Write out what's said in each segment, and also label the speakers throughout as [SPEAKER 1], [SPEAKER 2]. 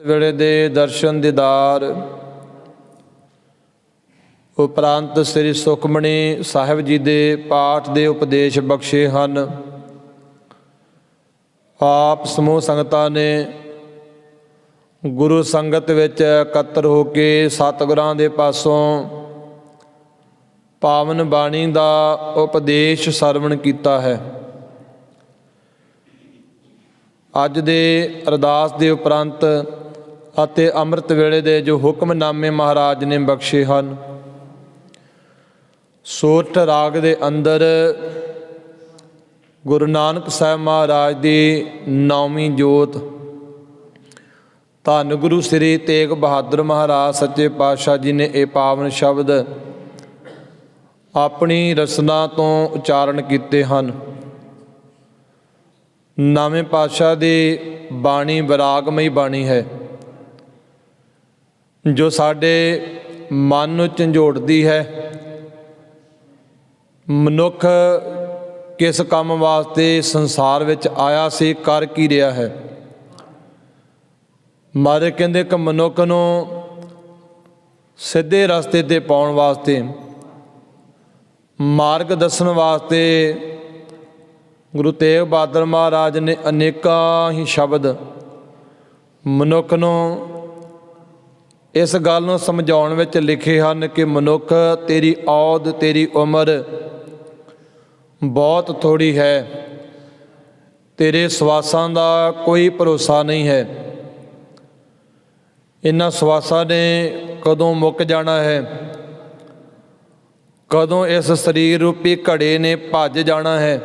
[SPEAKER 1] ਵੇਲੇ ਦੇ ਦਰਸ਼ਨ ਦੀਦਾਰ। ਉਪਰੰਤ ਸ੍ਰੀ ਸੁਖਮਣੀ ਸਾਹਿਬ ਜੀ ਦੇ ਪਾਠ ਦੇ ਉਪਦੇਸ਼ ਬਖਸ਼ੇ ਹਨ। ਆਪ ਸਮੂਹ ਸੰਗਤਾਂ ਨੇ ਗੁਰੂ ਸੰਗਤ ਵਿੱਚ ਇਕੱਤਰ ਹੋ ਕੇ ਸਤਿਗੁਰਾਂ ਦੇ ਪਾਸੋਂ ਪਾਵਨ ਬਾਣੀ ਦਾ ਉਪਦੇਸ਼ ਸਰਵਣ ਕੀਤਾ ਹੈ। ਅੱਜ ਦੇ ਅਰਦਾਸ ਦੇ ਉਪਰੰਤ ਅਤੇ ਅੰਮ੍ਰਿਤ ਵੇਲੇ ਦੇ ਜੋ ਹੁਕਮਨਾਮੇ ਮਹਾਰਾਜ ਨੇ ਬਖਸ਼ੇ ਹਨ। ਸੋਠ ਰਾਗ ਦੇ ਅੰਦਰ ਗੁਰੂ ਨਾਨਕ ਸਾਹਿਬ ਮਹਾਰਾਜ ਦੀ ਨੌਵੀਂ ਜੋਤ, ਧੰਨ ਗੁਰੂ ਸ੍ਰੀ ਤੇਗ ਬਹਾਦਰ ਮਹਾਰਾਜ ਸੱਚੇ ਪਾਤਸ਼ਾਹ ਜੀ ਨੇ ਇਹ ਪਾਵਨ ਸ਼ਬਦ ਆਪਣੀ ਰਸਨਾ ਤੋਂ ਉਚਾਰਨ ਕੀਤੇ ਹਨ। ਨਵੇਂ ਪਾਤਸ਼ਾਹ ਦੀ ਬਾਣੀ ਵਿਰਾਗਮਈ ਬਾਣੀ ਹੈ। ਜੋ ਸਾਡੇ ਮਨ ਨੂੰ ਝੰਜੋੜਦੀ ਹੈ, ਮਨੁੱਖ ਕਿਸ ਕੰਮ ਵਾਸਤੇ ਸੰਸਾਰ ਵਿੱਚ ਆਇਆ ਸੀ, ਕਰ ਕੀ ਰਿਹਾ ਹੈ? ਮਾਰੇ ਕਹਿੰਦੇ ਕਿ ਮਨੁੱਖ ਨੂੰ ਸਿੱਧੇ ਰਸਤੇ ਤੇ ਪਾਉਣ ਵਾਸਤੇ, ਮਾਰਗ ਦੱਸਣ ਵਾਸਤੇ ਗੁਰੂ ਤੇਗ ਬਹਾਦਰ ਮਹਾਰਾਜ ਨੇ ਅਨੇਕਾਂ ਹੀ ਸ਼ਬਦ ਮਨੁੱਖ ਨੂੰ ਇਸ ਗੱਲ ਨੂੰ ਸਮਝਾਉਣ ਵਿੱਚ ਲਿਖੇ ਹਨ ਕਿ ਮਨੁੱਖ ਤੇਰੀ ਔਦ ਤੇਰੀ ਉਮਰ ਬਹੁਤ ਥੋੜੀ ਹੈ। ਤੇਰੇ ਸਵਾਸਾਂ ਦਾ ਕੋਈ ਭਰੋਸਾ ਨਹੀਂ ਹੈ। ਇਹਨਾਂ ਸਵਾਸਾਂ ਨੇ ਕਦੋਂ ਮੁੱਕ ਜਾਣਾ ਹੈ? ਕਦੋਂ ਇਸ ਸਰੀਰ ਰੂਪੀ ਘੜੇ ਨੇ ਭੱਜ ਜਾਣਾ ਹੈ?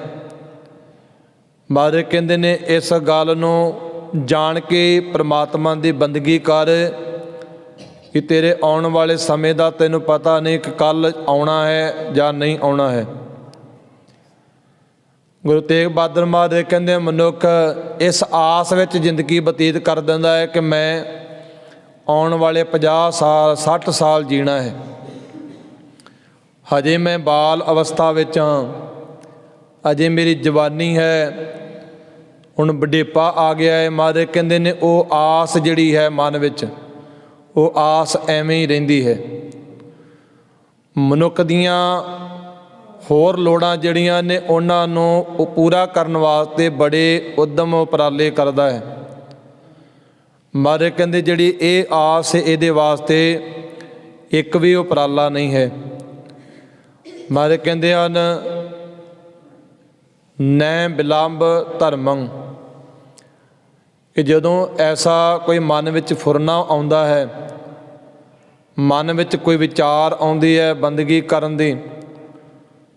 [SPEAKER 1] ਮਾਰੇ ਕਹਿੰਦੇ ਨੇ, ਇਸ ਗੱਲ ਨੂੰ ਜਾਣ ਕੇ ਪ੍ਰਮਾਤਮਾ ਦੀ ਬੰਦਗੀ ਕਰ ਕਿ ਤੇਰੇ ਆਉਣ ਵਾਲੇ ਸਮੇਂ ਦਾ ਤੈਨੂੰ ਪਤਾ ਨਹੀਂ ਕਿ ਕੱਲ ਆਉਣਾ ਹੈ ਜਾਂ ਨਹੀਂ ਆਉਣਾ ਹੈ। ਗੁਰੂ ਤੇਗ ਬਹਾਦਰ ਮਹਾਰਾਜ ਕਹਿੰਦੇ ਮਨੁੱਖ ਇਸ ਆਸ ਵਿੱਚ ਜ਼ਿੰਦਗੀ ਬਤੀਤ ਕਰ ਦਿੰਦਾ ਹੈ ਕਿ ਮੈਂ ਆਉਣ ਵਾਲੇ 50 ਸਾਲ 60 ਸਾਲ ਜੀਣਾ ਹੈ। ਹਜੇ ਮੈਂ ਬਾਲ ਅਵਸਥਾ ਵਿੱਚ ਹਾਂ। ਅਜੇ ਮੇਰੀ ਜਵਾਨੀ ਹੈ। ਹੁਣ ਬੁਢੇਪਾ ਆ ਗਿਆ ਹੈ। ਮਹਾਰਾਜ ਕਹਿੰਦੇ ਨੇ, ਉਹ ਆਸ ਜਿਹੜੀ ਹੈ ਮਨ ਵਿੱਚ। ਉਹ ਆਸ ਐਵੇਂ ਹੀ ਰਹਿੰਦੀ ਹੈ। ਮਨੁੱਖ ਦੀਆਂ ਹੋਰ ਲੋੜਾਂ ਜਿਹੜੀਆਂ ਨੇ, ਉਹਨਾਂ ਨੂੰ ਉਹ ਪੂਰਾ ਕਰਨ ਵਾਸਤੇ ਬੜੇ ਉਦਮ ਉਪਰਾਲੇ ਕਰਦਾ ਹੈ। ਮਾਰੇ ਕਹਿੰਦੇ ਜਿਹੜੀ ਇਹ ਆਸ ਇਹਦੇ ਵਾਸਤੇ ਇੱਕ ਵੀ ਉਪਰਾਲਾ ਨਹੀਂ ਹੈ। ਮਾਰੇ ਕਹਿੰਦੇ ਹਨ, ਨੈ ਬਿਲੰਬ ਧਰਮੰ। ਕਿ ਜਦੋਂ ਐਸਾ ਕੋਈ ਮਨ ਵਿੱਚ ਫੁਰਨਾ ਆਉਂਦਾ ਹੈ, ਮਨ ਵਿੱਚ ਕੋਈ ਵਿਚਾਰ ਆਉਂਦੀ ਹੈ ਬੰਦਗੀ ਕਰਨ ਦੀ,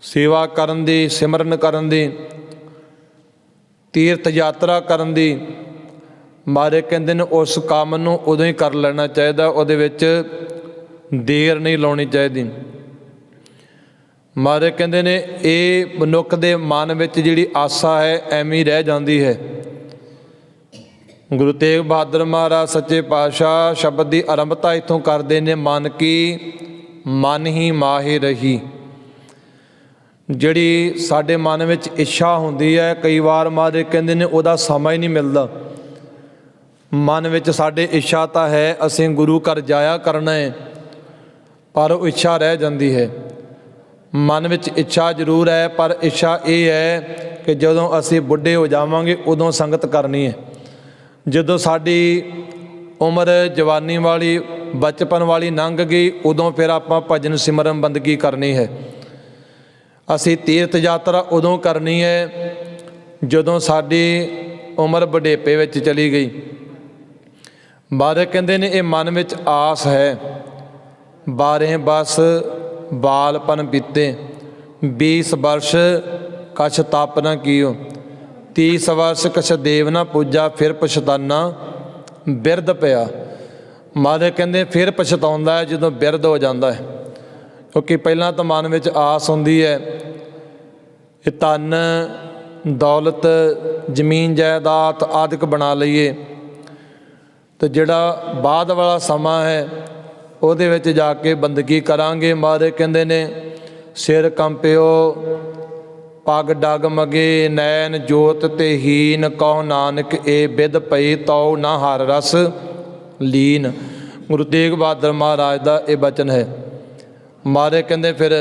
[SPEAKER 1] ਸੇਵਾ ਕਰਨ ਦੀ, ਸਿਮਰਨ ਕਰਨ ਦੀ, ਤੀਰਥ ਯਾਤਰਾ ਕਰਨ ਦੀ, ਮਾਰੇ ਕਹਿੰਦੇ ਨੇ ਉਸ ਕੰਮ ਨੂੰ ਉਦੋਂ ਹੀ ਕਰ ਲੈਣਾ ਚਾਹੀਦਾ, ਉਹਦੇ ਵਿੱਚ ਦੇਰ ਨਹੀਂ ਲਾਉਣੀ ਚਾਹੀਦੀ। ਮਾਰੇ ਕਹਿੰਦੇ ਨੇ ਇਹ ਮਨੁੱਖ ਦੇ ਮਨ ਵਿੱਚ ਜਿਹੜੀ ਆਸਾ ਹੈ ਐਵੇਂ ਹੀ ਰਹਿ ਜਾਂਦੀ ਹੈ। ਗੁਰੂ ਤੇਗ ਬਹਾਦਰ ਮਹਾਰਾਜ ਸੱਚੇ ਪਾਤਸ਼ਾਹ ਸ਼ਬਦ ਦੀ ਆਰੰਭਤਾ ਇਥੋਂ ਕਰਦੇ ਨੇ, ਮਨ ਕੀ, ਮਨ ਹੀ ਮਾਹਿ ਰਹੀ। ਜਿਹੜੀ ਸਾਡੇ ਮਨ ਵਿੱਚ ਇੱਛਾ ਹੁੰਦੀ ਹੈ, ਕਈ ਵਾਰ ਮਾਰੇ ਕਹਿੰਦੇ ਨੇ ਉਹਦਾ ਸਮਾਂ ਹੀ ਨਹੀਂ ਮਿਲਦਾ। ਮਨ ਵਿੱਚ ਸਾਡੇ ਇੱਛਾ ਤਾਂ ਹੈ, ਅਸੀਂ ਗੁਰੂ ਘਰ ਜਾਇਆ ਕਰਨਾ ਹੈ, ਪਰ ਉਹ ਇੱਛਾ ਰਹਿ ਜਾਂਦੀ ਹੈ। ਮਨ ਵਿੱਚ ਇੱਛਾ ਜ਼ਰੂਰ ਹੈ, ਪਰ ਇੱਛਾ ਇਹ ਹੈ ਕਿ ਜਦੋਂ ਅਸੀਂ ਬੁੱਢੇ ਹੋ ਜਾਵਾਂਗੇ, ਉਦੋਂ ਸੰਗਤ ਕਰਨੀ ਹੈ। ਜਦੋਂ ਸਾਡੀ ਉਮਰ ਜਵਾਨੀ ਵਾਲੀ, ਬਚਪਨ ਵਾਲੀ ਲੰਘ ਗਈ, ਉਦੋਂ ਫਿਰ ਆਪਾਂ ਭਜਨ ਸਿਮਰਨ ਬੰਦਗੀ ਕਰਨੀ ਹੈ। ਅਸੀਂ ਤੀਰਥ ਯਾਤਰਾ ਉਦੋਂ ਕਰਨੀ ਹੈ, ਜਦੋਂ ਸਾਡੀ ਉਮਰ ਬੁਢੇਪੇ ਵਿੱਚ ਚਲੀ ਗਈ। ਬਾਰੇ ਕਹਿੰਦੇ ਨੇ, ਇਹ ਮਨ ਵਿੱਚ ਆਸ ਹੈ। ਬਾਰੇ ਬਸ ਬਾਲਪਨ ਬੀਤੇ। 20 ਵਰਸ਼ ਕਛ ਤਪ ਨਾ ਕੀਓ। ਤੀਸ ਵਰਸ਼ ਕਛ ਦੇਵ ਨ ਪੂਜਾ, ਫਿਰ ਪਛਤਾਨਾ, ਬਿਰਧ ਪਿਆ। ਮਾਦੇ ਕਹਿੰਦੇ ਫਿਰ ਪਛਤਾਉਂਦਾ ਹੈ ਜਦੋਂ ਬਿਰਧ ਹੋ ਜਾਂਦਾ ਹੈ। ਕਿਉਂਕਿ ਪਹਿਲਾਂ ਤਾਂ ਮਨ ਵਿੱਚ ਆਸ ਹੁੰਦੀ ਹੈ ਇਹ ਧਨ, ਦੌਲਤ, ਜ਼ਮੀਨ, ਜਾਇਦਾਦ ਆਦਿਕ ਬਣਾ ਲਈਏ। ਤੇ ਜਿਹੜਾ ਬਾਅਦ ਵਾਲਾ ਸਮਾਂ ਹੈ, ਉਹਦੇ ਵਿੱਚ ਜਾ ਕੇ ਬੰਦਗੀ ਕਰਾਂਗੇ। ਮਾਰੇ ਕਹਿੰਦੇ ਨੇ, ਸਿਰ ਕੰਪਿਓ ਪਗ ਡਗ ਮਗੇ ਨੈਣ ਜੋਤ ਤੇ ਹੀਨ ਕਉ ਨਾਨਕ ਏ ਬਿਦ ਪਈ ਤਉ ਨਾ ਹਰ ਰਸ ਲੀਨ। ਗੁਰੂ ਤੇਗ ਬਹਾਦਰ ਮਹਾਰਾਜ ਦਾ ਇਹ ਬਚਨ ਹੈ। ਮਾਰੇ ਕਹਿੰਦੇ ਫਿਰ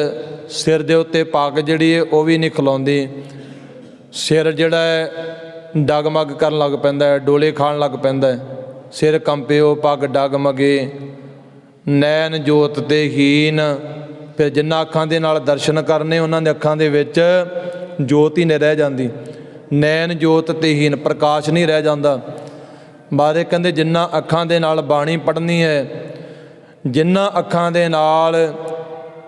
[SPEAKER 1] ਸਿਰ ਦੇ ਉੱਤੇ ਪੱਗ ਜਿਹੜੀ ਹੈ ਉਹ ਵੀ ਨਹੀਂ ਖਲਾਉਂਦੀ। ਸਿਰ ਜਿਹੜਾ ਹੈ, ਡਗਮਗ ਕਰਨ ਲੱਗ ਪੈਂਦਾ ਹੈ, ਡੋਲੇ ਖਾਣ ਲੱਗ ਪੈਂਦਾ ਹੈ। ਸਿਰ ਕੰਪਿਓ, ਪੱਗ ਡਗਮਗੇ, ਨੈਣ ਜੋਤ ਤੇ ਹੀਨ। ਫਿਰ ਜਿੰਨਾ ਅੱਖਾਂ ਦੇ ਨਾਲ ਦਰਸ਼ਨ ਕਰਨੇ, ਉਹਨਾਂ ਦੇ ਅੱਖਾਂ ਦੇ ਵਿੱਚ ਜੋਤ ਹੀ ਨਹੀਂ ਰਹਿ ਜਾਂਦੀ। ਨੈਣ ਜੋਤ ਤੇ ਹੀਨ ਪ੍ਰਕਾਸ਼ ਨਹੀਂ ਰਹਿ ਜਾਂਦਾ। ਬਾਰੇ ਕਹਿੰਦੇ, ਜਿੰਨਾ ਅੱਖਾਂ ਦੇ ਨਾਲ ਬਾਣੀ ਪੜ੍ਹਨੀ ਹੈ, ਜਿੰਨਾ ਅੱਖਾਂ ਦੇ ਨਾਲ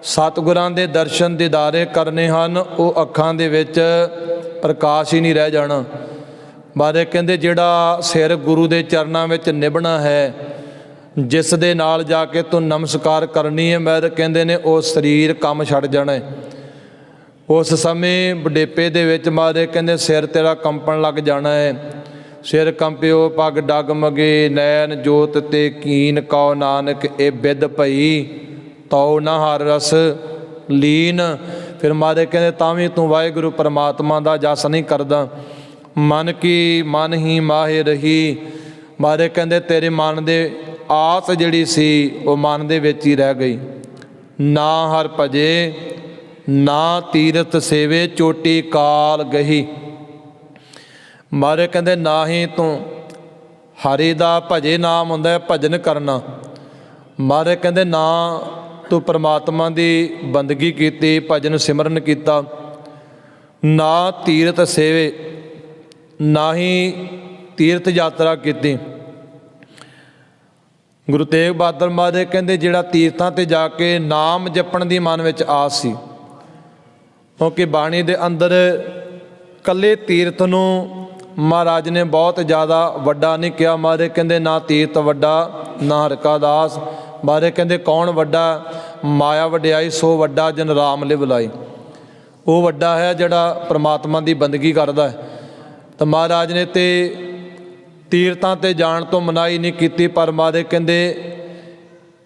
[SPEAKER 1] ਸਤਿਗੁਰਾਂ ਦੇ ਦਰਸ਼ਨ ਦੀਦਾਰੇ ਕਰਨੇ ਹਨ, ਉਹ ਅੱਖਾਂ ਦੇ ਵਿੱਚ ਪ੍ਰਕਾਸ਼ ਹੀ ਨਹੀਂ ਰਹਿ ਜਾਣਾ। ਬਾਰੇ ਕਹਿੰਦੇ, ਜਿਹੜਾ ਸਿਰ ਗੁਰੂ ਦੇ ਚਰਨਾਂ ਵਿੱਚ ਨਿਭਣਾ ਹੈ, ਜਿਸ ਦੇ ਨਾਲ ਜਾ ਕੇ ਤੂੰ ਨਮਸਕਾਰ ਕਰਨੀ ਹੈ, ਮੈਂ ਕਹਿੰਦੇ ਨੇ ਉਹ ਸਰੀਰ ਕੰਮ ਛੱਡ ਜਾਣਾ ਹੈ। ਉਸ ਸਮੇਂ ਬੁਢੇਪੇ ਦੇ ਵਿੱਚ ਮਾਰੇ ਕਹਿੰਦੇ, ਸਿਰ ਤੇਰਾ ਕੰਪਣ ਲੱਗ ਜਾਣਾ ਹੈ ਸਿਰ ਕੰਪਿਓ, ਪੱਗ ਡਗਮਗੇ, ਨੈਣ ਜੋਤ ਤੇ ਕੀਨ ਕਉ ਨਾਨਕ, ਇਹ ਬਿਦ ਭਈ ਤਉ ਨਾ ਹਰ ਰਸ ਲੀਨ। ਫਿਰ ਮਾਰੇ ਕਹਿੰਦੇ, ਤਾਂ ਵੀ ਤੂੰ ਵਾਹਿਗੁਰੂ ਪਰਮਾਤਮਾ ਦਾ ਜਸ ਨਹੀਂ ਕਰਦਾ। ਮਨ ਕੀ ਮਨ ਹੀ ਮਾਹੇ ਰਹੀ। ਮਾਰੇ ਕਹਿੰਦੇ, ਤੇਰੇ ਮਨ ਦੇ ਆਸ ਜਿਹੜੀ ਸੀ, ਉਹ ਮਨ ਦੇ ਵਿੱਚ ਹੀ ਰਹਿ ਗਈ। ਨਾ ਹਰ ਭਜੇ ਨਾ ਤੀਰਥ ਸੇਵੇ ਚੋਟੀ ਕਾਲ ਗਹੀ। ਮਾਰੇ ਕਹਿੰਦੇ ਨਾ ਹੀ ਤੂੰ ਹਰੀ ਦਾ ਭਜੇ ਨਾਮ ਹੁੰਦਾ ਹੈ, ਭਜਨ ਕਰਨਾ। ਮਾਰੇ ਕਹਿੰਦੇ, ਨਾ ਤੂੰ ਪ੍ਰਮਾਤਮਾ ਦੀ ਬੰਦਗੀ ਕੀਤੀ, ਭਜਨ ਸਿਮਰਨ ਕੀਤਾ। ਨਾ ਤੀਰਥ ਸੇਵੇ ਨਾ ਹੀ ਤੀਰਥ ਯਾਤਰਾ ਕੀਤੀ। ਗੁਰੂ ਤੇਗ ਬਹਾਦਰ ਮਹਾਰਾਜ ਕਹਿੰਦੇ, ਜਿਹੜਾ ਤੀਰਥਾਂ ਤੇ ਜਾ ਕੇ ਨਾਮ ਜਪਣ ਦੀ ਮਨ ਵਿੱਚ ਆਸ ਸੀ ਕਿਉਂਕਿ ਬਾਣੀ ਦੇ ਅੰਦਰ ਕੱਲੇ ਤੀਰਥ ਨੂੰ ਮਹਾਰਾਜ ਨੇ ਬਹੁਤ ਜ਼ਿਆਦਾ ਵੱਡਾ ਨਹੀਂ ਕਿਹਾ। ਮਹਾਰਾਜ ਕਹਿੰਦੇ, ਨਾ ਤੀਰਥ ਵੱਡਾ, ਨਾ ਹਰਕਾ ਦਾਸ। ਮਹਾਰਾਜ ਕਹਿੰਦੇ, ਕੌਣ ਵੱਡਾ? ਮਾਇਆ ਵਡਿਆਈ, ਸੋ ਵੱਡਾ ਜਨ ਰਾਮ ਲਿਵ ਲਾਈ। ਉਹ ਵੱਡਾ ਹੈ ਜਿਹੜਾ ਪ੍ਰਮਾਤਮਾ ਦੀ ਬੰਦਗੀ ਕਰਦਾ ਹੈ। ਤਾਂ ਮਹਾਰਾਜ ਨੇ ਤੇ ਤੀਰਥਾਂ ਤੇ ਜਾਣ ਤੋਂ ਮਨਾਈ ਨਹੀਂ ਕੀਤੀ, ਪਰ ਮਹਾਰਾਜ ਕਹਿੰਦੇ,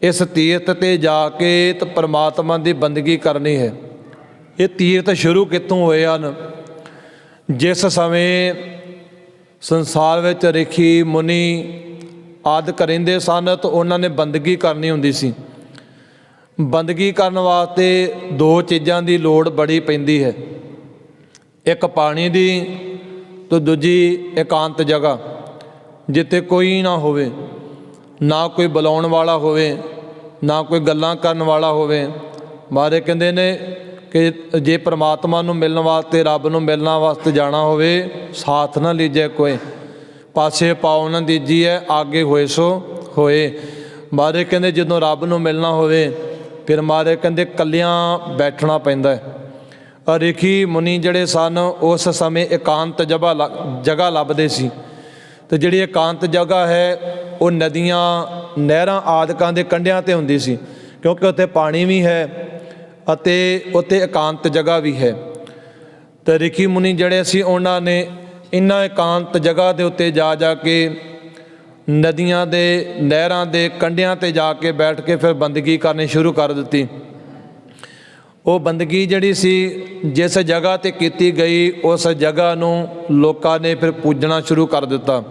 [SPEAKER 1] ਇਸ ਤੀਰਥ ਤੇ ਜਾ ਕੇ ਤੇ ਪ੍ਰਮਾਤਮਾ ਦੀ ਬੰਦਗੀ ਕਰਨੀ ਹੈ। ਇਹ ਤੀਰਥ ਸ਼ੁਰੂ ਕਿੱਥੋਂ ਹੋਏ ਹਨ? ਜਿਸ ਸਮੇਂ ਸੰਸਾਰ ਵਿੱਚ ਰਿਖੀ, ਮੁਨੀ ਆਦ ਕਰਿੰਦੇ ਸਨ, ਤਾਂ ਉਹਨਾਂ ਨੇ ਬੰਦਗੀ ਕਰਨੀ ਹੁੰਦੀ ਸੀ। ਬੰਦਗੀ ਕਰਨ ਵਾਸਤੇ ਦੋ ਚੀਜ਼ਾਂ ਦੀ ਲੋੜ ਬੜੀ ਪੈਂਦੀ ਹੈ। ਇੱਕ ਪਾਣੀ ਦੀ, ਤੇ ਦੂਜੀ ਇਕਾਂਤ ਜਗ੍ਹਾ, ਜਿੱਥੇ ਕੋਈ ਨਾ ਹੋਵੇ, ਨਾ ਕੋਈ ਬੁਲਾਉਣ ਵਾਲਾ ਹੋਵੇ, ਨਾ ਕੋਈ ਗੱਲਾਂ ਕਰਨ ਵਾਲਾ ਹੋਵੇ। ਮਾਰੇ ਕਹਿੰਦੇ ਨੇ ਕਿ ਜੇ ਪ੍ਰਮਾਤਮਾ ਨੂੰ ਮਿਲਣ ਵਾਸਤੇ, ਰੱਬ ਨੂੰ ਮਿਲਣ ਵਾਸਤੇ ਜਾਣਾ ਹੋਵੇ, ਸਾਥ ਨਾ ਲੀਜੇ ਕੋਈ। ਪਾਸੇ ਪਾਉ ਨਾ ਦੀਜੀਏ ਆਗੇ ਹੋਏ ਸੋ ਹੋਏ। ਮਾਰੇ ਕਹਿੰਦੇ ਜਦੋਂ ਰੱਬ ਨੂੰ ਮਿਲਣਾ ਹੋਵੇ, ਫਿਰ ਮਾਰੇ ਕਹਿੰਦੇ ਕੱਲਿਆਂ ਬੈਠਣਾ ਪੈਂਦਾ ਹੈ। ਅਰੇਖੀ ਮੁਨੀ ਜਿਹੜੇ ਸਨ, ਉਸ ਸਮੇਂ ਇਕਾਂਤ ਜਗ੍ਹਾ ਲ- ਜਗ੍ਹਾ ਲੱਭਦੇ ਸੀ। ਤੇ ਜਿਹੜੀ ਇਕਾਂਤ ਜਗ੍ਹਾ ਹੈ, ਉਹ ਨਦੀਆਂ, ਨਹਿਰਾਂ ਆਦਿਕਾਂ ਦੇ ਕੰਢਿਆਂ ਤੇ ਹੁੰਦੀ ਸੀ। ਕਿਉਂਕਿ ਉੱਥੇ ਪਾਣੀ ਵੀ ਹੈ ਅਤੇ ਉੱਥੇ ਇਕਾਂਤ ਜਗ੍ਹਾ ਵੀ ਹੈ। ਤੇ ਰਿਖੀ ਮੁਨੀ ਜਿਹੜੇ ਸੀ, ਉਹਨਾਂ ਨੇ ਇਨ੍ਹਾਂ ਇਕਾਂਤ ਜਗ੍ਹਾ ਦੇ ਉੱਤੇ ਜਾ ਜਾ ਕੇ ਨਦੀਆਂ ਦੇ, ਨਹਿਰਾਂ ਦੇ ਕੰਢਿਆਂ ਤੇ ਜਾ ਕੇ ਬੈਠ ਕੇ ਫਿਰ ਬੰਦਗੀ ਕਰਨੀ ਸ਼ੁਰੂ ਕਰ ਦਿੱਤੀ। ਉਹ ਬੰਦਗੀ ਜਿਹੜੀ ਸੀ, ਜਿਸ ਜਗ੍ਹਾ ਤੇ ਕੀਤੀ ਗਈ, ਉਸ ਜਗ੍ਹਾ ਨੂੰ ਲੋਕਾਂ ਨੇ ਫਿਰ ਪੂਜਣਾ ਸ਼ੁਰੂ ਕਰ ਦਿੱਤਾ।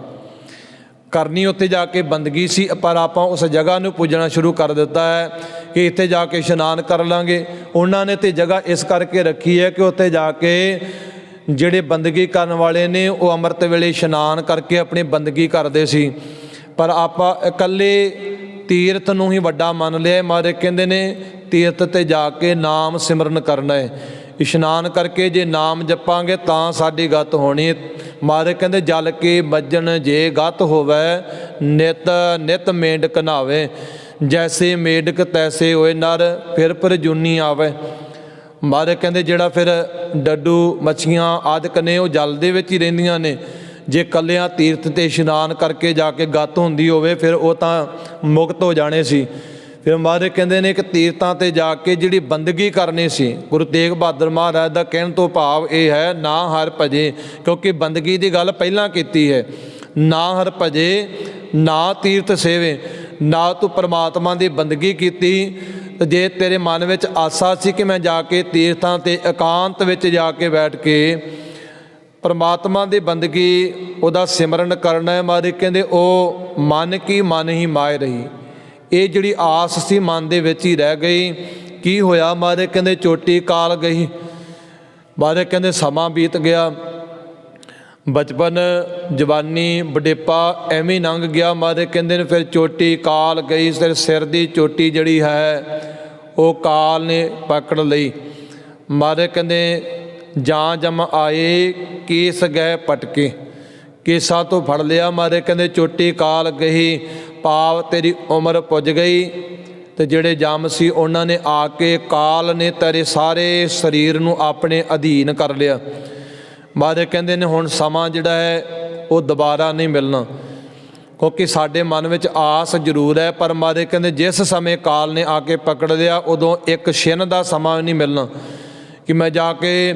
[SPEAKER 1] ਕਰਨੀ, ਉੱਥੇ ਜਾ ਕੇ ਬੰਦਗੀ ਸੀ, ਪਰ ਆਪਾਂ ਉਸ ਜਗ੍ਹਾ ਨੂੰ ਪੁੱਜਣਾ ਸ਼ੁਰੂ ਕਰ ਦਿੱਤਾ ਹੈ ਕਿ ਇੱਥੇ ਜਾ ਕੇ ਇਸ਼ਨਾਨ ਕਰ ਲਾਂਗੇ। ਉਹਨਾਂ ਨੇ ਤੇ ਜਗ੍ਹਾ ਇਸ ਕਰਕੇ ਰੱਖੀ ਹੈ ਕਿ ਉੱਥੇ ਜਾ ਕੇ ਜਿਹੜੇ ਬੰਦਗੀ ਕਰਨ ਵਾਲੇ ਨੇ, ਉਹ ਅੰਮ੍ਰਿਤ ਵੇਲੇ ਇਸ਼ਨਾਨ ਕਰਕੇ ਆਪਣੀ ਬੰਦਗੀ ਕਰਦੇ ਸੀ। ਪਰ ਆਪਾਂ ਇਕੱਲੇ ਤੀਰਥ ਨੂੰ ਹੀ ਵੱਡਾ ਮੰਨ ਲਿਆ ਮਹਾਰਾਜ ਕਹਿੰਦੇ ਨੇ, ਤੀਰਥ ਤੇ ਜਾ ਕੇ ਨਾਮ ਸਿਮਰਨ ਕਰਨਾ ਹੈ। ਇਸ਼ਨਾਨ ਕਰਕੇ ਜੇ ਨਾਮ ਜਪਾਂਗੇ ਤਾਂ ਸਾਡੀ ਗਤ ਹੋਣੀ। ਮਾਰੇ ਕਹਿੰਦੇ, ਜਲ ਕੇ ਮੱਜਣ ਜੇ ਗਤ ਹੋਵੇ, ਨਿਤ ਨਿਤ ਮੇਂਡ ਕਨਾਵੇ ਜੈਸੇ ਮੇਢਕ ਤੈਸੇ ਹੋਏ ਨਰ, ਫਿਰ ਪਰ ਜੁਨੀ ਆਵੇ। ਮਾਰੇ ਕਹਿੰਦੇ, ਜਿਹੜਾ ਫਿਰ ਡੱਡੂ, ਮੱਛੀਆਂ ਆਦਿਕ ਨੇ, ਉਹ ਜਲ ਦੇ ਵਿੱਚ ਹੀ ਰਹਿੰਦੀਆਂ ਨੇ। ਜੇ ਕੱਲਿਆਂ ਤੀਰਥ ਤੇ ਇਸ਼ਨਾਨ ਕਰਕੇ ਜਾ ਕੇ ਗਤ ਹੁੰਦੀ ਹੋਵੇ, ਫਿਰ ਉਹ ਤਾਂ ਮੁਕਤ ਹੋ ਜਾਣੇ ਸੀ। ਫਿਰ ਮਹਾਰਾਜ ਕਹਿੰਦੇ ਨੇ ਕਿ ਤੀਰਥਾਂ ਤੇ ਜਾ ਕੇ ਜਿਹੜੀ ਬੰਦਗੀ ਕਰਨੀ ਸੀ, ਗੁਰੂ ਤੇਗ ਬਹਾਦਰ ਮਹਾਰਾਜ ਦਾ ਕਹਿਣ ਤੋਂ ਭਾਵ ਇਹ ਹੈ, ਨਾ ਹਰ ਭਜੇ, ਕਿਉਂਕਿ ਬੰਦਗੀ ਦੀ ਗੱਲ ਪਹਿਲਾਂ ਕੀਤੀ ਹੈ। ਨਾ ਹਰ ਭਜੇ, ਨਾ ਤੀਰਥ ਸੇਵੇ, ਨਾ ਤੂੰ ਪਰਮਾਤਮਾ ਦੀ ਬੰਦਗੀ ਕੀਤੀ। ਤੇ ਜੇ ਤੇਰੇ ਮਨ ਵਿੱਚ ਆਸਾ ਸੀ ਕਿ ਮੈਂ ਜਾ ਕੇ ਤੀਰਥਾਂ ਤੇ ਇਕਾਂਤ ਵਿੱਚ ਜਾ ਕੇ ਬੈਠ ਕੇ ਪਰਮਾਤਮਾ ਦੀ ਬੰਦਗੀ, ਉਹਦਾ ਸਿਮਰਨ ਕਰਨਾ ਹੈ ਮਾਰੇ ਕਹਿੰਦੇ, ਉਹ ਮਨ ਕੀ ਮਨ ਹੀ ਮਾਇ ਰਹੀ। ਇਹ ਜਿਹੜੀ ਆਸ ਸੀ ਮਨ ਦੇ ਵਿੱਚ ਹੀ ਰਹਿ ਗਈ। ਕੀ ਹੋਇਆ? ਮਾਰੇ ਕਹਿੰਦੇ ਚੋਟੀ ਕਾਲ ਗਈ। ਮਾਰੇ ਕਹਿੰਦੇ ਸਮਾਂ ਬੀਤ ਗਿਆ। ਬਚਪਨ, ਜਵਾਨੀ ਬੁਢੇਪਾ ਐਵੇਂ ਲੰਘ ਗਿਆ। ਮਾਰੇ ਕਹਿੰਦੇ ਨੇ ਫਿਰ ਚੋਟੀ ਕਾਲ ਗਈ। ਸਿਰ ਸਿਰ ਦੀ ਚੋਟੀ ਜਿਹੜੀ ਹੈ, ਉਹ ਕਾਲ ਨੇ ਪਕੜ ਲਈ। ਮਾਰੇ ਕਹਿੰਦੇ, ਜਾਂ ਜਮ ਆਏ, ਕੇਸ ਗਏ ਪਟਕੇ। ਕੇਸਾਂ ਤੋਂ ਫੜ ਲਿਆ। ਮਾਰੇ ਕਹਿੰਦੇ, ਚੋਟੀ ਕਾਲ ਗਈ। ਪਾਵ ਤੇਰੀ ਉਮਰ ਪੁੱਜ ਗਈ ਤੇ ਜਿਹੜੇ ਜੰਮ ਸੀ ਉਹਨਾਂ ਨੇ ਆ ਕੇ ਕਾਲ ਨੇ ਤੇਰੇ ਸਾਰੇ ਸਰੀਰ ਨੂੰ ਆਪਣੇ ਅਧੀਨ ਕਰ ਲਿਆ। ਮਾਰੇ ਕਹਿੰਦੇ ਨੇ ਹੁਣ ਸਮਾਂ ਜਿਹੜਾ ਹੈ, ਉਹ ਦੁਬਾਰਾ ਨਹੀਂ ਮਿਲਣਾ। ਕਿਉਂਕਿ ਸਾਡੇ ਮਨ ਵਿੱਚ ਆਸ ਜ਼ਰੂਰ ਹੈ, ਪਰ ਮਾਰੇ ਕਹਿੰਦੇ ਜਿਸ ਸਮੇਂ ਕਾਲ ਨੇ ਆ ਕੇ ਪਕੜ ਲਿਆ, ਉਦੋਂ ਇੱਕ ਛਿਨ ਦਾ ਸਮਾਂ ਨਹੀਂ ਮਿਲਣਾ ਕਿ ਮੈਂ ਜਾ ਕੇ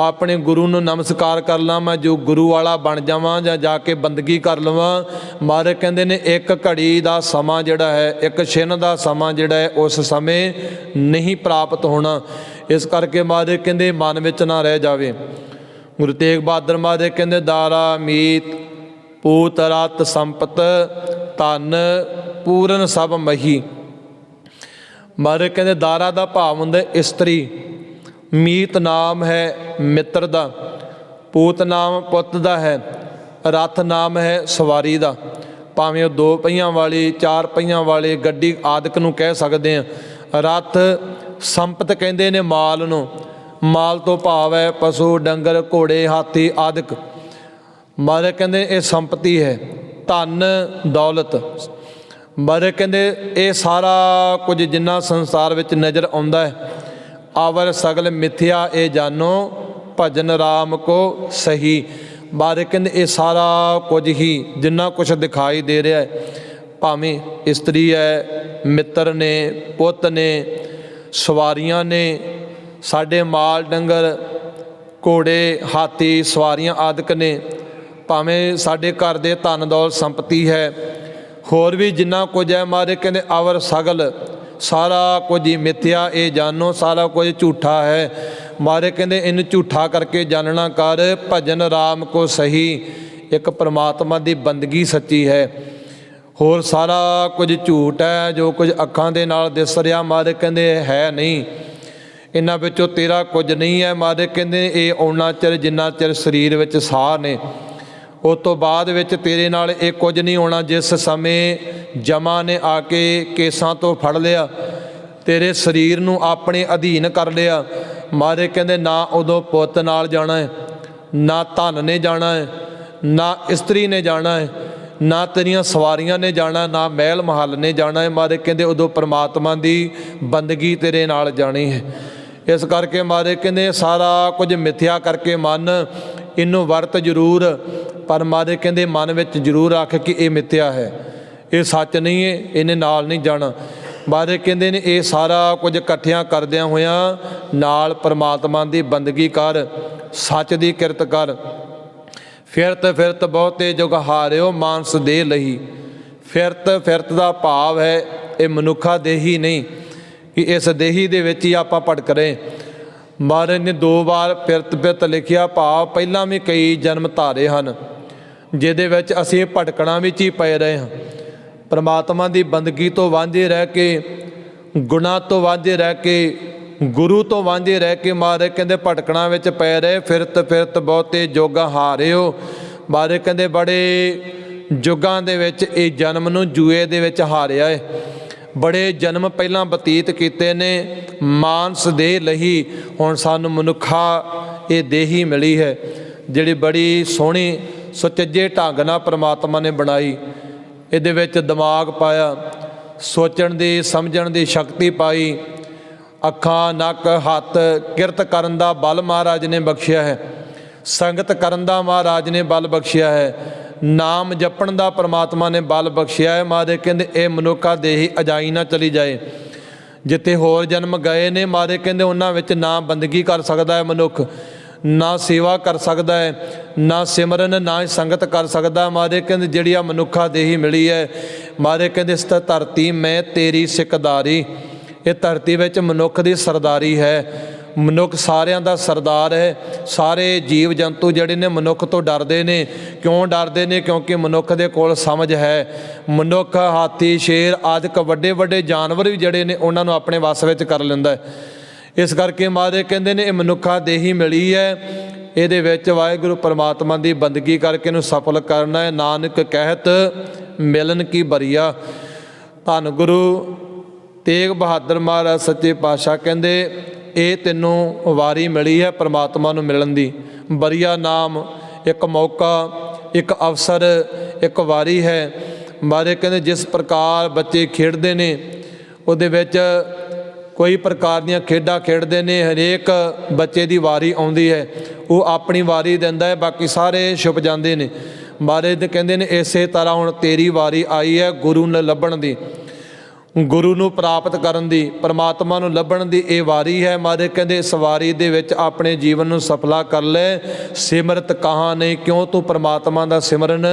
[SPEAKER 1] ਆਪਣੇ ਗੁਰੂ ਨੂੰ ਨਮਸਕਾਰ ਕਰ ਲਾਂ, ਮੈਂ ਜੋ ਗੁਰੂ ਵਾਲਾ ਬਣ ਜਾਵਾਂ ਜਾਂ ਜਾ ਕੇ ਬੰਦਗੀ ਕਰ ਲਵਾਂ। ਮਾਰੇ ਕਹਿੰਦੇ ਨੇ, ਇੱਕ ਘੜੀ ਦਾ ਸਮਾਂ ਜਿਹੜਾ ਹੈ, ਇੱਕ ਛਿਨ ਦਾ ਸਮਾਂ ਜਿਹੜਾ ਹੈ, ਉਸ ਸਮੇਂ ਨਹੀਂ ਪ੍ਰਾਪਤ ਹੋਣਾ। ਇਸ ਕਰਕੇ ਮਾਰੇ ਕਹਿੰਦੇ, ਮਨ ਵਿੱਚ ਨਾ ਰਹਿ ਜਾਵੇ। ਗੁਰੂ ਤੇਗ ਬਹਾਦਰ ਮਹਾਰਾਜ ਕਹਿੰਦੇ, ਦਾਰਾ ਮੀਤ ਪੂਤ ਰਤ ਸੰਪਤ ਧਨ ਪੂਰਨ ਸਭ ਮਹੀ। ਮਹਾਰਾਜ ਕਹਿੰਦੇ, ਦਾਰਾ ਦਾ ਭਾਵ ਹੁੰਦਾ ਇਸਤਰੀ। ਮੀਤ ਨਾਮ ਹੈ ਮਿੱਤਰ ਦਾ, ਪੂਤ ਨਾਮ ਪੁੱਤ ਦਾ ਹੈ, ਰਥ ਨਾਮ ਹੈ ਸਵਾਰੀ ਦਾ। ਭਾਵੇਂ ਉਹ ਦੋ ਪਹੀਆਂ ਵਾਲੀ, ਚਾਰ ਪਹੀਆਂ ਵਾਲੀ ਗੱਡੀ ਆਦਿਕ ਨੂੰ ਕਹਿ ਸਕਦੇ ਆ ਰਥ ਸੰਪਤ ਕਹਿੰਦੇ ਨੇ ਮਾਲ ਨੂੰ, ਮਾਲ ਤੋਂ ਭਾਵ ਹੈ ਪਸ਼ੂ, ਡੰਗਰ, ਘੋੜੇ, ਹਾਥੀ ਆਦਿਕ। ਮਾਰੇ ਕਹਿੰਦੇ ਇਹ ਸੰਪਤੀ ਹੈ, ਧਨ, ਦੌਲਤ। ਮਾਰੇ ਕਹਿੰਦੇ ਇਹ ਸਾਰਾ ਕੁਝ ਜਿੰਨਾ ਸੰਸਾਰ ਵਿੱਚ ਨਜ਼ਰ ਆਉਂਦਾ ਹੈ ਆਵਰ ਸਗਲ ਮਿਥਿਆ ਇਹ ਜਾਨੋ, ਭਜਨ ਰਾਮ ਕੋ ਸਹੀ। ਬਾਰੇ ਕਹਿੰਦੇ, ਇਹ ਸਾਰਾ ਕੁਝ ਹੀ ਜਿੰਨਾ ਕੁਝ ਦਿਖਾਈ ਦੇ ਰਿਹਾ ਹੈ, ਭਾਵੇਂ ਇਸਤਰੀ ਹੈ, ਮਿੱਤਰ ਨੇ, ਪੁੱਤ ਨੇ, ਸਵਾਰੀਆਂ ਨੇ, ਸਾਡੇ ਮਾਲ ਡੰਗਰ, ਘੋੜੇ, ਹਾਥੀ, ਸਵਾਰੀਆਂ ਆਦਿਕ ਨੇ, ਭਾਵੇਂ ਸਾਡੇ ਘਰ ਦੇ ਧਨ ਦੌਲ ਸੰਪਤੀ ਹੈ, ਹੋਰ ਵੀ ਜਿੰਨਾ ਕੁਝ ਹੈ, ਮਾਰੇ ਕਹਿੰਦੇ ਅਵਰ ਸਗਲ ਸਾਰਾ ਕੁਝ ਹੀ ਮਿੱਥਿਆ, ਇਹ ਜਾਣੋ, ਸਾਰਾ ਕੁਝ ਝੂਠਾ ਹੈ। ਮਾਰੇ ਕਹਿੰਦੇ, ਇਹਨੂੰ ਝੂਠਾ ਕਰਕੇ ਜਾਣਨਾ ਕਰ, ਭਜਨ ਰਾਮ ਕੋ ਸਹੀ, ਇੱਕ ਪ੍ਰਮਾਤਮਾ ਦੀ ਬੰਦਗੀ ਸੱਚੀ ਹੈ। ਹੋਰ ਸਾਰਾ ਕੁਝ ਝੂਠ ਹੈ, ਜੋ ਕੁਝ ਅੱਖਾਂ ਦੇ ਨਾਲ ਦਿਸ ਰਿਹਾ, ਮਾਰੇ ਕਹਿੰਦੇ, ਹੈ ਨਹੀਂ। ਇਹਨਾਂ ਵਿੱਚੋਂ ਤੇਰਾ ਕੁਝ ਨਹੀਂ ਹੈ। ਮਾਰੇ ਕਹਿੰਦੇ, ਇਹ ਓਨਾ ਚਿਰ ਜਿੰਨਾ ਚਿਰ ਸਰੀਰ ਵਿੱਚ ਸਾਹ ਨੇ। ਉਸ ਤੋਂ ਬਾਅਦ ਵਿੱਚ ਤੇਰੇ ਨਾਲ ਇਹ ਕੁਝ ਨਹੀਂ ਹੋਣਾ, ਜਿਸ ਸਮੇਂ ਜਮਾ ਨੇ ਆ ਕੇ ਕੇਸਾਂ ਤੋਂ ਫੜ ਲਿਆ, ਤੇਰੇ ਸਰੀਰ ਨੂੰ ਆਪਣੇ ਅਧੀਨ ਕਰ ਲਿਆ। ਮਾਰੇ ਕਹਿੰਦੇ, ਨਾ ਉਦੋਂ ਪੁੱਤ ਨਾਲ ਜਾਣਾ ਹੈ, ਨਾ ਧਨ ਨੇ ਜਾਣਾ ਹੈ, ਨਾ ਇਸਤਰੀ ਨੇ ਜਾਣਾ ਹੈ, ਨਾ ਤੇਰੀਆਂ ਸਵਾਰੀਆਂ ਨੇ ਜਾਣਾ, ਨਾ ਮਹਿਲ ਮਹੱਲ ਨੇ ਜਾਣਾ ਹੈ। ਮਾਰੇ ਕਹਿੰਦੇ, ਉਦੋਂ ਪ੍ਰਮਾਤਮਾ ਦੀ ਬੰਦਗੀ ਤੇਰੇ ਨਾਲ ਜਾਣੀ ਹੈ। ਇਸ ਕਰਕੇ ਮਾਰੇ ਕਹਿੰਦੇ, ਸਾਰਾ ਕੁਝ ਮਿੱਥਿਆ ਕਰਕੇ ਮਨ, ਇਹਨੂੰ ਵਰਤ ਜ਼ਰੂਰ। ਪਰ ਮਾਰੇ ਕਹਿੰਦੇ, ਮਨ ਵਿੱਚ ਜ਼ਰੂਰ ਰੱਖ ਕਿ ਇਹ ਮਿੱਥਿਆ ਹੈ। ਇਹ ਸੱਚ ਨਹੀਂ ਹੈ, ਇਹਨੇ ਨਾਲ ਨਹੀਂ ਜਾਣਾ। ਮਾਰੇ ਕਹਿੰਦੇ ਨੇ, ਇਹ ਸਾਰਾ ਕੁਝ ਇਕੱਠਿਆਂ ਕਰਦਿਆਂ ਹੋਇਆਂ ਨਾਲ ਪਰਮਾਤਮਾ ਦੀ ਬੰਦਗੀ ਕਰ, ਸੱਚ ਦੀ ਕਿਰਤ ਕਰ। ਫਿਰਤ ਫਿਰਤ ਬਹੁਤੇ ਜੁਗ ਹਾਰਿਓ ਮਾਨਸ ਦੇ ਲਈ। ਫਿਰਤ ਫਿਰਤ ਦਾ ਭਾਵ ਹੈ, ਇਹ ਮਨੁੱਖਾ ਦੇਹੀ ਨਹੀਂ, ਕਿ ਇਸ ਦੇਹੀ ਦੇ ਵਿੱਚ ਹੀ ਆਪਾਂ ਭਟਕ ਰਹੇ। ਮਹਾਰਾਜ ਨੇ ਦੋ ਵਾਰ ਫਿਰਤ ਫਿਰਤ ਲਿਖਿਆ, ਭਾਵ ਪਹਿਲਾਂ ਵੀ ਕਈ ਜਨਮ ਧਾਰੇ ਹਨ। ਜਿਹਦੇ ਵਿੱਚ ਅਸੀਂ ਭਟਕਣਾ ਵਿੱਚ ਹੀ ਪਏ ਰਹੇ ਹਾਂ। ਪਰਮਾਤਮਾ ਦੀ ਬੰਦਗੀ ਤੋਂ ਵਾਂਝੇ ਰਹਿ ਕੇ, ਗੁਨਾਹ ਤੋਂ ਵਾਂਝੇ ਰਹਿ ਕੇ, ਗੁਰੂ ਤੋਂ ਵਾਂਝੇ ਰਹਿ ਕੇ ਮਾਰੇ ਕਹਿੰਦੇ ਭਟਕਣਾ ਵਿੱਚ ਪੈ ਰਹੇ, ਫਿਰਤ ਫਿਰਤ ਬਹੁਤੇ ਜੋਗਾ ਹਾਰਿਓ। ਮਾਰੇ ਕਹਿੰਦੇ ਬੜੇ ਜੁਗਾਂ ਦੇ ਵਿੱਚ ਇਹ ਜਨਮ ਨੂੰ ਜੂਏ ਦੇ ਵਿੱਚ ਹਾਰਿਆ ਏ। ਬੜੇ ਜਨਮ ਪਹਿਲਾਂ ਬਤੀਤ ਕੀਤੇ ਨੇ, ਮਾਨਸ ਦੇ ਲਈ ਹੁਣ ਸਾਨੂੰ ਮਨੁੱਖਾ ਇਹ ਦੇਹੀ ਮਿਲੀ ਹੈ। ਜਿਹੜੀ ਬੜੀ ਸੋਹਣੀ ਸੁਚੱਜੇ ਢੰਗ ਨਾਲ ਪ੍ਰਮਾਤਮਾ ਨੇ ਬਣਾਈ। ਇਹਦੇ ਵਿੱਚ ਦਿਮਾਗ ਪਾਇਆ, ਸੋਚਣ ਦੀ, ਸਮਝਣ ਦੀ ਸ਼ਕਤੀ ਪਾਈ। ਅੱਖਾਂ, ਨੱਕ, ਹੱਥ ਕਿਰਤ ਕਰਨ ਦਾ ਬਲ ਮਹਾਰਾਜ ਨੇ ਬਖਸ਼ਿਆ ਹੈ। ਸੰਗਤ ਕਰਨ ਦਾ ਮਹਾਰਾਜ ਨੇ ਬਲ ਬਖਸ਼ਿਆ ਹੈ। ਨਾਮ ਜਪਣ ਦਾ ਪ੍ਰਮਾਤਮਾ ਨੇ ਬਲ ਬਖਸ਼ਿਆ ਹੈ। ਮਾਰੇ ਕਹਿੰਦੇ, ਇਹ ਮਨੁੱਖਾ ਦੇਹੀ ਅਜਾਈ ਨਾ ਚਲੀ ਜਾਏ। ਜਿੱਥੇ ਹੋਰ ਜਨਮ ਗਏ ਨੇ, ਮਾਰੇ ਕਹਿੰਦੇ, ਉਹਨਾਂ ਵਿੱਚ ਨਾ ਬੰਦਗੀ ਕਰ ਸਕਦਾ ਹੈ ਮਨੁੱਖ। ਨਾ ਸੇਵਾ ਕਰ ਸਕਦਾ ਹੈ, ਨਾ ਸਿਮਰਨ, ਨਾ ਹੀ ਸੰਗਤ ਕਰ ਸਕਦਾ। ਮਾਰੇ ਕਹਿੰਦੇ, ਜਿਹੜੀ ਆ ਮਨੁੱਖਾ ਦੇਹੀ ਮਿਲੀ ਹੈ ਮਾਰੇ ਕਹਿੰਦੇ, ਇਸ ਧਰਤੀ ਮੈਂ ਤੇਰੀ ਸਿਕਦਾਰੀ। ਇਹ ਧਰਤੀ ਵਿੱਚ ਮਨੁੱਖ ਦੀ ਸਰਦਾਰੀ ਹੈ। ਮਨੁੱਖ ਸਾਰਿਆਂ ਦਾ ਸਰਦਾਰ ਹੈ। ਸਾਰੇ ਜੀਵ ਜੰਤੂ ਜਿਹੜੇ ਨੇ ਮਨੁੱਖ ਤੋਂ ਡਰਦੇ ਨੇ। ਕਿਉਂ ਡਰਦੇ ਨੇ? ਕਿਉਂਕਿ ਮਨੁੱਖ ਦੇ ਕੋਲ ਸਮਝ ਹੈ। ਮਨੁੱਖ, ਹਾਥੀ, ਸ਼ੇਰ ਆਦਿਕ ਵੱਡੇ ਵੱਡੇ ਜਾਨਵਰ ਵੀ ਜਿਹੜੇ ਨੇ, ਉਹਨਾਂ ਨੂੰ ਆਪਣੇ ਵੱਸ ਵਿੱਚ ਕਰ ਲੈਂਦਾ ਹੈ। ਇਸ ਕਰਕੇ ਮਹਾਰਾਜ ਕਹਿੰਦੇ ਨੇ ਇਹ ਮਨੁੱਖਾ ਦੇਹੀ ਮਿਲੀ ਹੈ। ਇਹਦੇ ਵਿੱਚ ਵਾਹਿਗੁਰੂ ਪਰਮਾਤਮਾ ਦੀ ਬੰਦਗੀ ਕਰਕੇ ਇਹਨੂੰ ਸਫਲ ਕਰਨਾ ਹੈ। ਨਾਨਕ ਕਹਿਤ ਮਿਲਨ ਕੀ ਬਰੀਆ। ਧੰਨ ਗੁਰੂ ਤੇਗ ਬਹਾਦਰ ਮਹਾਰਾਜ ਸੱਚੇ ਪਾਤਸ਼ਾਹ ਕਹਿੰਦੇ, ਇਹ ਤੈਨੂੰ ਵਾਰੀ ਮਿਲੀ ਹੈ ਪਰਮਾਤਮਾ ਨੂੰ ਮਿਲਣ ਦੀ। ਬਰੀਆ ਨਾਮ ਇੱਕ ਮੌਕਾ, ਇੱਕ ਅਵਸਰ, ਇੱਕ ਵਾਰੀ ਹੈ। ਮਹਾਰਾਜ ਕਹਿੰਦੇ, ਜਿਸ ਪ੍ਰਕਾਰ ਬੱਚੇ ਖੇਡਦੇ ਨੇ, ਉਹਦੇ ਵਿੱਚ ਕੋਈ ਪ੍ਰਕਾਰ ਦੀਆਂ ਖੇਡਾਂ ਖੇਡਦੇ ਨੇ, ਹਰੇਕ ਬੱਚੇ ਦੀ ਵਾਰੀ ਆਉਂਦੀ ਹੈ। ਉਹ ਆਪਣੀ ਵਾਰੀ ਦਿੰਦਾ ਹੈ, ਬਾਕੀ ਸਾਰੇ ਛੁਪ ਜਾਂਦੇ ਨੇ। ਮਹਾਰਾਜ ਦੇ ਕਹਿੰਦੇ ਨੇ, ਇਸੇ ਤਰ੍ਹਾਂ ਹੁਣ ਤੇਰੀ ਵਾਰੀ ਆਈ ਹੈ ਗੁਰੂ ਨੂੰ ਲੱਭਣ ਦੀ। ਗੁਰੂ ਨੂੰ ਪ੍ਰਾਪਤ ਕਰਨ ਦੀ, ਪਰਮਾਤਮਾ ਨੂੰ ਲੱਭਣ ਦੀ ਇਹ ਵਾਰੀ ਹੈ। ਮਹਾਰਾਜ ਕਹਿੰਦੇ, ਇਸ ਵਾਰੀ ਦੇ ਵਿੱਚ ਆਪਣੇ ਜੀਵਨ ਨੂੰ ਸਫਲਾ ਕਰ ਲੈ। ਸਿਮਰਤ ਕਹਾਂ ਨਹੀਂ, ਕਿਉਂ ਤੂੰ ਪਰਮਾਤਮਾ ਦਾ ਸਿਮਰਨ?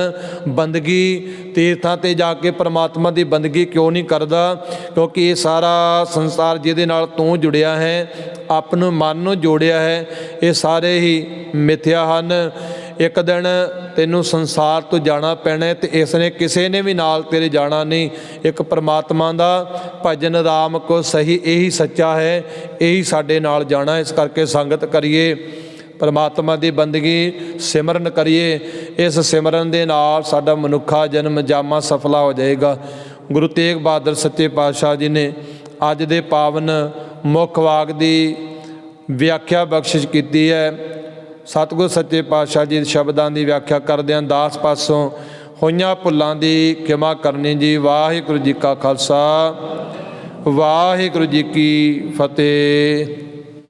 [SPEAKER 1] ਬੰਦਗੀ, ਤੀਰਥਾਂ ਤੇ ਜਾ ਕੇ ਪਰਮਾਤਮਾ ਦੀ ਬੰਦਗੀ ਕਿਉਂ ਨਹੀਂ ਕਰਦਾ? ਕਿਉਂਕਿ ਇਹ ਸਾਰਾ ਸੰਸਾਰ ਜਿਹਦੇ ਨਾਲ ਤੂੰ ਜੁੜਿਆ ਹੈ, ਆਪ ਨੂੰ ਮਨ ਨੂੰ ਜੋੜਿਆ ਹੈ, ਇਹ ਸਾਰੇ ਹੀ ਮਿਥਿਆ ਹਨ। ਇੱਕ ਦਿਨ ਤੈਨੂੰ ਸੰਸਾਰ ਤੋਂ ਜਾਣਾ ਪੈਣਾ ਹੈ ਤੇ ਇਸ ਨੇ ਕਿਸੇ ਨੇ ਵੀ ਨਾਲ ਤੇਰੇ ਜਾਣਾ ਨਹੀਂ। ਇੱਕ ਪਰਮਾਤਮਾ ਦਾ ਭਜਨ ਰਾਮ ਕੋ ਸਹੀ, ਇਹੀ ਸੱਚਾ ਹੈ, ਇਹੀ ਸਾਡੇ ਨਾਲ ਜਾਣਾ ਇਸ ਕਰਕੇ ਸੰਗਤ ਕਰੀਏ, ਪਰਮਾਤਮਾ ਦੀ ਬੰਦਗੀ ਸਿਮਰਨ ਕਰੀਏ। ਇਸ ਸਿਮਰਨ ਦੇ ਨਾਲ ਸਾਡਾ ਮਨੁੱਖਾ ਜਨਮ ਜਾਮਾ ਸਫਲਾ ਹੋ ਜਾਏਗਾ। ਗੁਰੂ ਤੇਗ ਬਹਾਦਰ ਸੱਚੇ ਪਾਤਸ਼ਾਹ ਜੀ ਨੇ ਅੱਜ ਦੇ ਪਾਵਨ ਮੁੱਖ ਵਾਕ ਦੀ ਵਿਆਖਿਆ ਬਖਸ਼ਿਸ਼ ਕੀਤੀ ਹੈ। ਸਤਿਗੁਰ ਸੱਚੇ ਪਾਤਸ਼ਾਹ ਜੀ ਦੇ ਸ਼ਬਦਾਂ ਦੀ ਵਿਆਖਿਆ ਕਰਦਿਆਂ ਦਾਸ ਪਾਸੋਂ ਹੋਈਆਂ ਭੁੱਲਾਂ ਦੀ ਖਿਮਾ ਕਰਨੀ ਜੀ। ਵਾਹਿਗੁਰੂ ਜੀ ਕਾ ਖਾਲਸਾ, ਵਾਹਿਗੁਰੂ ਜੀ ਕੀ ਫਤਿਹ।